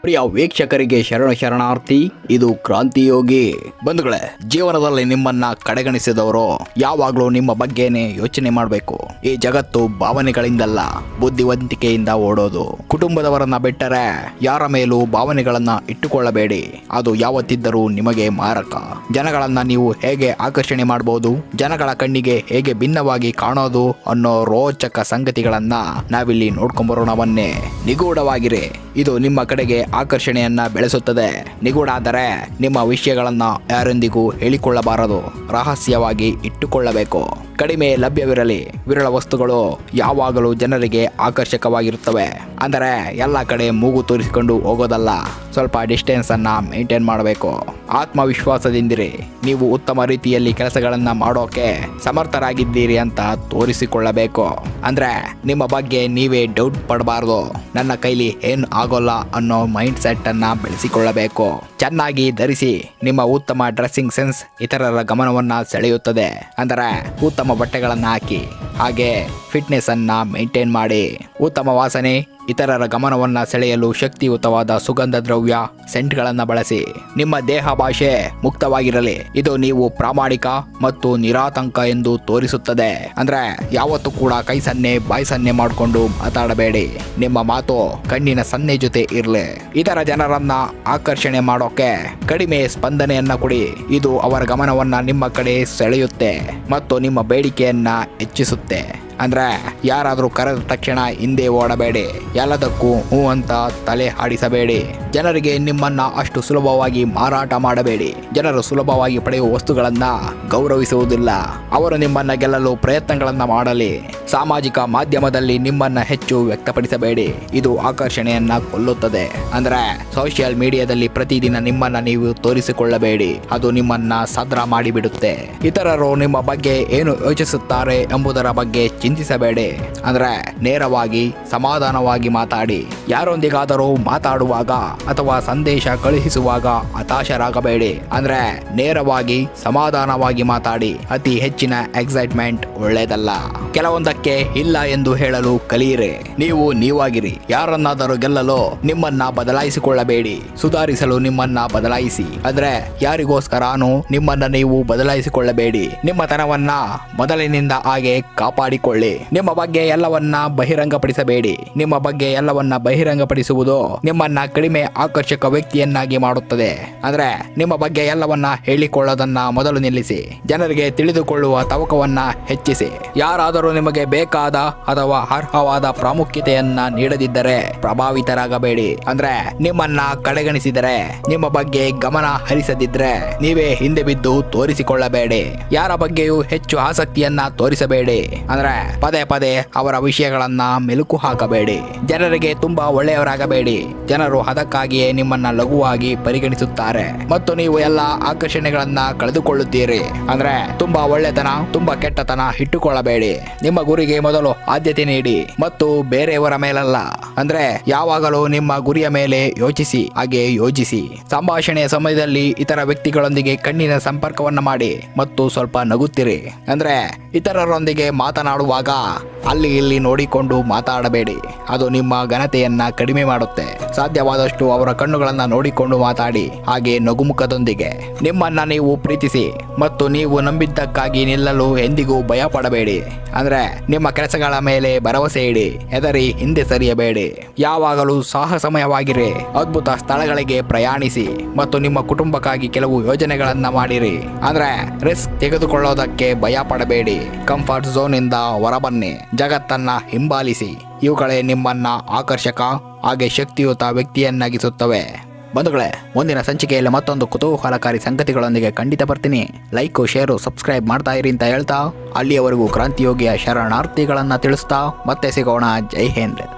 ಪ್ರಿಯ ವೀಕ್ಷಕರಿಗೆ ಶರಣ ಶರಣಾರ್ಥಿ, ಇದು ಕ್ರಾಂತಿಯೋಗಿ ಬಂಧುಗಳೇ, ಜೀವನದಲ್ಲಿ ನಿಮ್ಮನ್ನ ಕಡೆಗಣಿಸಿದವರು ಯಾವಾಗಲೂ ನಿಮ್ಮ ಬಗ್ಗೆನೇ ಯೋಚನೆ ಮಾಡಬೇಕು. ಈ ಜಗತ್ತು ಭಾವನೆಗಳಿಂದಲ್ಲ, ಬುದ್ಧಿವಂತಿಕೆಯಿಂದ ಓಡೋದು. ಕುಟುಂಬದವರನ್ನ ಬಿಟ್ಟರೆ ಯಾರ ಮೇಲೂ ಭಾವನೆಗಳನ್ನ ಇಟ್ಟುಕೊಳ್ಳಬೇಡಿ. ಅದು ಯಾವತ್ತಿದ್ದರೂ ನಿಮಗೆ ಮಾರಕ. ಜನಗಳನ್ನ ನೀವು ಹೇಗೆ ಆಕರ್ಷಣೆ ಮಾಡಬಹುದು ಜನಗಳ ಕಣ್ಣಿಗೆ ಹೇಗೆ ಭಿನ್ನವಾಗಿ ಕಾಣೋದು ಅನ್ನೋ ರೋಚಕ ಸಂಗತಿಗಳನ್ನ ನಾವಿಲ್ಲಿ ನೋಡ್ಕೊಂಬರೋಣ ಬನ್ನಿ ನಿಗೂಢವಾಗಿರಿ. ಇದು ನಿಮ್ಮ ಕಡೆಗೆ ಆಕರ್ಷಣೆಯನ್ನ ಬೆಳೆಸುತ್ತದೆ. ನಿಗೂಢಾದರೆ ನಿಮ್ಮ ವಿಷಯಗಳನ್ನ ಯಾರೊಂದಿಗೂ ಹೇಳಿಕೊಳ್ಳಬಾರದು. ರಹಸ್ಯವಾಗಿ ಇಟ್ಟುಕೊಳ್ಳಬೇಕು. ಕಡಿಮೆ ಲಭ್ಯವಿರಲಿ. ವಿರಳ ವಸ್ತುಗಳು ಯಾವಾಗಲೂ ಜನರಿಗೆ ಆಕರ್ಷಕವಾಗಿರುತ್ತವೆ. ಅಂದರೆ ಎಲ್ಲ ಕಡೆ ಮೂಗು ತೋರಿಸಿಕೊಂಡು ಹೋಗೋದಲ್ಲ. ಸ್ವಲ್ಪ ಡಿಸ್ಟೆನ್ಸ್ ಅನ್ನ ಮೇಂಟೈನ್ ಮಾಡಬೇಕು. ಆತ್ಮವಿಶ್ವಾಸದಿಂದಿರಿ. ನೀವು ಉತ್ತಮ ರೀತಿಯಲ್ಲಿ ಕೆಲಸಗಳನ್ನ ಮಾಡೋಕೆ ಸಮರ್ಥರಾಗಿದ್ದೀರಿ ಅಂತ ತೋರಿಸಿಕೊಳ್ಳಬೇಕು. ಅಂದ್ರೆ ನಿಮ್ಮ ಬಗ್ಗೆ ನೀವೇ ಡೌಟ್ ಪಡಬಾರ್ದು. ನನ್ನ ಕೈಲಿ ಏನು ಆಗೋಲ್ಲ ಅನ್ನೋ ಮೈಂಡ್ ಸೆಟ್ ಅನ್ನ ಬೆಳೆಸಿಕೊಳ್ಳಬೇಕು. ಚೆನ್ನಾಗಿ ಧರಿಸಿ ನಿಮ್ಮ ಉತ್ತಮ ಡ್ರೆಸ್ಸಿಂಗ್ ಸೆನ್ಸ್ ಇತರರ ಗಮನವನ್ನ ಸೆಳೆಯುತ್ತದೆ. ಅಂದರೆ ಉತ್ತಮ ಬಟ್ಟೆಗಳನ್ನ ಹಾಕಿ, ಹಾಗೆ ಫಿಟ್ನೆಸ್ ಅನ್ನ ಮೇಂಟೈನ್ ಮಾಡಿ, ಉತ್ತಮ ವಾಸನೆ ಇತರರ ಗಮನವನ್ನ ಸೆಳೆಯಲು ಶಕ್ತಿಯುತವಾದ ಸುಗಂಧ ದ್ರವ್ಯ ಸೆಂಟ್ಗಳನ್ನ ಬಳಸಿ. ನಿಮ್ಮ ದೇಹ ಭಾಷೆ ಮುಕ್ತವಾಗಿರಲಿ. ಇದು ನೀವು ಪ್ರಾಮಾಣಿಕ ಮತ್ತು ನಿರಾತಂಕ ಎಂದು ತೋರಿಸುತ್ತದೆ. ಅಂದ್ರೆ ಯಾವತ್ತೂ ಕೂಡ ಕೈ ಸನ್ನೆ ಬಾಯಿ ಸನ್ನೆ ಮಾಡಿಕೊಂಡು ಮಾತಾಡಬೇಡಿ. ನಿಮ್ಮ ಮಾತು ಕಣ್ಣಿನ ಸನ್ನೆ ಜೊತೆ ಇರಲಿ. ಇತರ ಜನರನ್ನ ಆಕರ್ಷಣೆ ಮಾಡೋಕೆ ಕಡಿಮೆ ಸ್ಪಂದನೆಯನ್ನ ಕೊಡಿ. ಇದು ಅವರ ಗಮನವನ್ನ ನಿಮ್ಮ ಕಡೆ ಸೆಳೆಯುತ್ತೆ ಮತ್ತು ನಿಮ್ಮ ಬೇಡಿಕೆಯನ್ನ ಹೆಚ್ಚಿಸುತ್ತೆ. ಅಂದ್ರೆ ಯಾರಾದರೂ ಕರೆದ ತಕ್ಷಣ ಹಿಂದೆ ಓಡಬೇಡಿ. ಎಲ್ಲದಕ್ಕೂ ಹೂ ಅಂತ ತಲೆ ಆಡಿಸಬೇಡಿ. ಜನರಿಗೆ ನಿಮ್ಮನ್ನ ಅಷ್ಟು ಸುಲಭವಾಗಿ ಮಾರಾಟ ಮಾಡಬೇಡಿ. ಜನರು ಸುಲಭವಾಗಿ ಪಡೆಯುವ ವಸ್ತುಗಳನ್ನ ಗೌರವಿಸುವುದಿಲ್ಲ. ಅವರು ನಿಮ್ಮನ್ನ ಗೆಲ್ಲಲು ಪ್ರಯತ್ನಗಳನ್ನ ಮಾಡಲಿ. ಸಾಮಾಜಿಕ ಮಾಧ್ಯಮದಲ್ಲಿ ನಿಮ್ಮನ್ನ ಹೆಚ್ಚು ವ್ಯಕ್ತಪಡಿಸಬೇಡಿ. ಇದು ಆಕರ್ಷಣೆಯನ್ನ ಕೊಲ್ಲುತ್ತದೆ. ಅಂದ್ರೆ ಸೋಷಿಯಲ್ ಮೀಡಿಯಾದಲ್ಲಿ ಪ್ರತಿದಿನ ನಿಮ್ಮನ್ನ ನೀವು ತೋರಿಸಿಕೊಳ್ಳಬೇಡಿ. ಅದು ನಿಮ್ಮನ್ನ ಸದ್ರ ಮಾಡಿಬಿಡುತ್ತೆ. ಇತರರು ನಿಮ್ಮ ಬಗ್ಗೆ ಏನು ಯೋಚಿಸುತ್ತಾರೆ ಎಂಬುದರ ಬಗ್ಗೆ ಚಿಂತಿಸಬೇಡಿ. ಅಂದ್ರೆ ನೇರವಾಗಿ, ಸಮಾಧಾನವಾಗಿ ಮಾತಾಡಿ. ಯಾರೊಂದಿಗಾದರೂ ಮಾತಾಡುವಾಗ ಅಥವಾ ಸಂದೇಶ ಕಳುಹಿಸುವಾಗ ಹತಾಶರಾಗಬೇಡಿ. ಅಂದ್ರೆ ನೇರವಾಗಿ, ಸಮಾಧಾನವಾಗಿ ಮಾತಾಡಿ. ಅತಿ ಹೆಚ್ಚಿನ ಎಕ್ಸೈಟ್ಮೆಂಟ್ ಒಳ್ಳೆಯದಲ್ಲ. ಕೆಲವೊಂದಕ್ಕೆ ಇಲ್ಲ ಎಂದು ಹೇಳಲು ಕಲಿಯಿರಿ ನೀವು ನೀವಾಗಿರಿ. ಯಾರನ್ನಾದರೂ ಗೆಲ್ಲಲು ನಿಮ್ಮನ್ನ ಬದಲಾಯಿಸಿಕೊಳ್ಳಬೇಡಿ. ಸುಧಾರಿಸಲು ನಿಮ್ಮನ್ನ ಬದಲಾಯಿಸಿ. ಆದ್ರೆ ಯಾರಿಗೋಸ್ಕರಾನು ನಿಮ್ಮನ್ನ ನೀವು ಬದಲಾಯಿಸಿಕೊಳ್ಳಬೇಡಿ. ನಿಮ್ಮ ತನವನ್ನ ಮೊದಲಿನಿಂದ ಹಾಗೆ ಕಾಪಾಡಿಕೊಳ್ಳಿ. ನಿಮ್ಮ ಬಗ್ಗೆ ಎಲ್ಲವನ್ನ ಬಹಿರಂಗಪಡಿಸಬೇಡಿ. ನಿಮ್ಮ ಬಗ್ಗೆ ಎಲ್ಲವನ್ನ ಬಹಿರಂಗಪಡಿಸುವುದು ನಿಮ್ಮನ್ನ ಕಡಿಮೆ ಆಕರ್ಷಕ ವ್ಯಕ್ತಿಯನ್ನಾಗಿ ಮಾಡುತ್ತದೆ. ಅಂದ್ರೆ ನಿಮ್ಮ ಬಗ್ಗೆ ಎಲ್ಲವನ್ನ ಹೇಳಿಕೊಳ್ಳೋದನ್ನ ಮೊದಲು ನಿಲ್ಲಿಸಿ. ಜನರಿಗೆ ತಿಳಿದುಕೊಳ್ಳುವ ತವಕವನ್ನ ಹೆಚ್ಚಿಸಿ. ಯಾರಾದರೂ ನಿಮಗೆ ಬೇಕಾದ ಅಥವಾ ಅರ್ಹವಾದ ಪ್ರಾಮುಖ್ಯತೆಯನ್ನ ನೀಡದಿದ್ದರೆ ಪ್ರಭಾವಿತರಾಗಬೇಡಿ. ಅಂದ್ರೆ ನಿಮ್ಮನ್ನ ಕಡೆಗಣಿಸಿದರೆ, ನಿಮ್ಮ ಬಗ್ಗೆ ಗಮನ ಹರಿಸದಿದ್ರೆ ನೀವೇ ಹಿಂದೆ ಬಿದ್ದು ತೋರಿಸಿಕೊಳ್ಳಬೇಡಿ. ಯಾರ ಬಗ್ಗೆಯೂ ಹೆಚ್ಚು ಆಸಕ್ತಿಯನ್ನ ತೋರಿಸಬೇಡಿ. ಅಂದ್ರೆ ಪದೇ ಪದೇ ಅವರ ವಿಷಯಗಳನ್ನ ಮೆಲುಕು ಹಾಕಬೇಡಿ. ಜನರಿಗೆ ತುಂಬಾ ಒಳ್ಳೆಯವರಾಗಬೇಡಿ. ಜನರು ಅದಕ್ಕಾಗಿಯೇ ನಿಮ್ಮನ್ನ ಲಘುವಾಗಿ ಪರಿಗಣಿಸುತ್ತಾರೆ. ಮತ್ತು ನೀವು ಎಲ್ಲ ಆಕರ್ಷಣೆಗಳನ್ನ ಕಳೆದುಕೊಳ್ಳುತ್ತೀರಿ. ಅಂದ್ರೆ ತುಂಬಾ ಒಳ್ಳೆತನ, ತುಂಬಾ ಕೆಟ್ಟತನ ಇಟ್ಟುಕೊಳ್ಳಬೇಡಿ. ನಿಮ್ಮ ಗುರಿಗೆ ಮೊದಲು ಆದ್ಯತೆ ನೀಡಿ ಮತ್ತು ಬೇರೆಯವರ ಮೇಲಲ್ಲ. ಅಂದ್ರೆ ಯಾವಾಗಲೂ ನಿಮ್ಮ ಗುರಿಯ ಮೇಲೆ ಯೋಚಿಸಿ, ಹಾಗೆ ಯೋಚಿಸಿ ಸಂಭಾಷಣೆಯ ಸಮಯದಲ್ಲಿ ಇತರ ವ್ಯಕ್ತಿಗಳೊಂದಿಗೆ ಕಣ್ಣಿನ ಸಂಪರ್ಕವನ್ನ ಮಾಡಿ ಮತ್ತು ಸ್ವಲ್ಪ ನಗುತ್ತಿರಿ. ಅಂದ್ರೆ ಇತರರೊಂದಿಗೆ ಮಾತನಾಡುವಾಗ ಅಲ್ಲಿ ಇಲ್ಲಿ ನೋಡಿಕೊಂಡು ಮಾತಾಡಬೇಡಿ. ಅದು ನಿಮ್ಮ ಘನತೆಯನ್ನ ಕಡಿಮೆ ಮಾಡುತ್ತೆ. ಸಾಧ್ಯವಾದಷ್ಟು ಅವರ ಕಣ್ಣುಗಳನ್ನ ನೋಡಿಕೊಂಡು ಮಾತಾಡಿ, ಹಾಗೆ ನಗುಮುಖದೊಂದಿಗೆ. ನಿಮ್ಮನ್ನ ನೀವು ಪ್ರೀತಿಸಿ, ಮತ್ತು ನೀವು ನಂಬಿದ್ದಕ್ಕಾಗಿ ನಿಲ್ಲಲು ಎಂದಿಗೂ ಭಯ ಪಡಬೇಡಿ ಅಂದ್ರೆ, ನಿಮ್ಮ ಕೆಲಸಗಳ ಮೇಲೆ ಭರವಸೆ ಇಡಿ, ಹೆದರಿ, ಹಿಂದೆ ಸರಿಯಬೇಡಿ. ಯಾವಾಗಲೂ ಸಾಹಸಮಯವಾಗಿರಿ, ಅದ್ಭುತ ಸ್ಥಳಗಳಿಗೆ ಪ್ರಯಾಣಿಸಿ, ಮತ್ತು ನಿಮ್ಮ ಕುಟುಂಬಕ್ಕಾಗಿ ಕೆಲವು ಯೋಜನೆಗಳನ್ನ ಮಾಡಿರಿ. ಅಂದ್ರೆ, ರಿಸ್ಕ್ ತೆಗೆದುಕೊಳ್ಳೋದಕ್ಕೆ ಭಯ ಪಡಬೇಡಿ ಕಂಫರ್ಟ್ ಝೋನ್ ಇಂದ ಹೊರಬನ್ನಿ. ಜಗತ್ತನ್ನ ಹಿಂಬಾಲಿಸಿ. ಇವುಗಳೇ ನಿಮ್ಮನ್ನ ಆಕರ್ಷಕ ಹಾಗೆ ಶಕ್ತಿಯುತ ವ್ಯಕ್ತಿಯನ್ನಾಗಿಸುತ್ತವೆ. ಬಂಧುಗಳೇ, ಮುಂದಿನ ಸಂಚಿಕೆಯಲ್ಲಿ ಮತ್ತೊಂದು ಕುತೂಹಲಕಾರಿ ಸಂಗತಿಗಳೊಂದಿಗೆ ಖಂಡಿತ ಬರ್ತೀನಿ. ಲೈಕು, ಶೇರು, ಸಬ್ಸ್ಕ್ರೈಬ್ ಮಾಡ್ತಾ ಇರಿ ಅಂತ ಹೇಳ್ತಾ, ಅಲ್ಲಿಯವರೆಗೂ ಕ್ರಾಂತಿಯೋಗಿಯ ಶರಣಾರ್ಥಿಗಳನ್ನು ತಿಳಿಸ್ತಾ, ಮತ್ತೆ ಸಿಗೋಣ. ಜೈ ಹಿಂದ್.